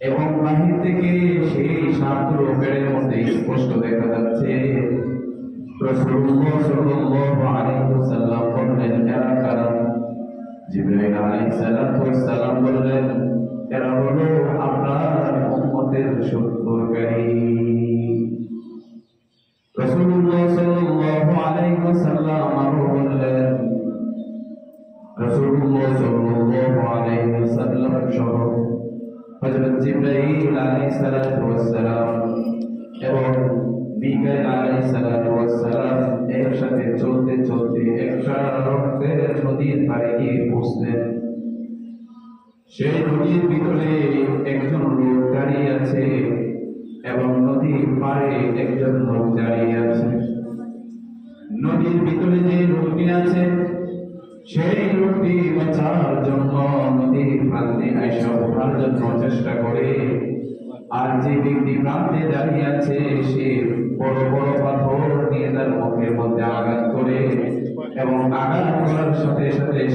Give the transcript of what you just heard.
এবং বাহির থেকে সেই সাপগুলো পেটের মধ্যে স্পষ্ট দেখা যাচ্ছে সহ হযরত জিবরাইল আলাইহিস সালাতু এবং মিকাইল আলাইহিস সালাতু একসাথে চলতে চলতে একটা রক্তের নদীর পাড়ে গিয়ে পৌঁছলেন সেই নদীর ভিতরে একজন লোক দাঁড়িয়ে আছে এবং নদীর পাড়ে একজন লোক দাঁড়িয়ে আছে। নদীর ভিতরে যে লোকটি আছে, সেই লোকটি বাঁচার জন্য চেষ্টা করে। আর যে দাঁড়িয়ে আছে, সে বড় বড় নিয়ে তার মধ্যে আঘাত করে এবং আঘাত করার সাথে সাথে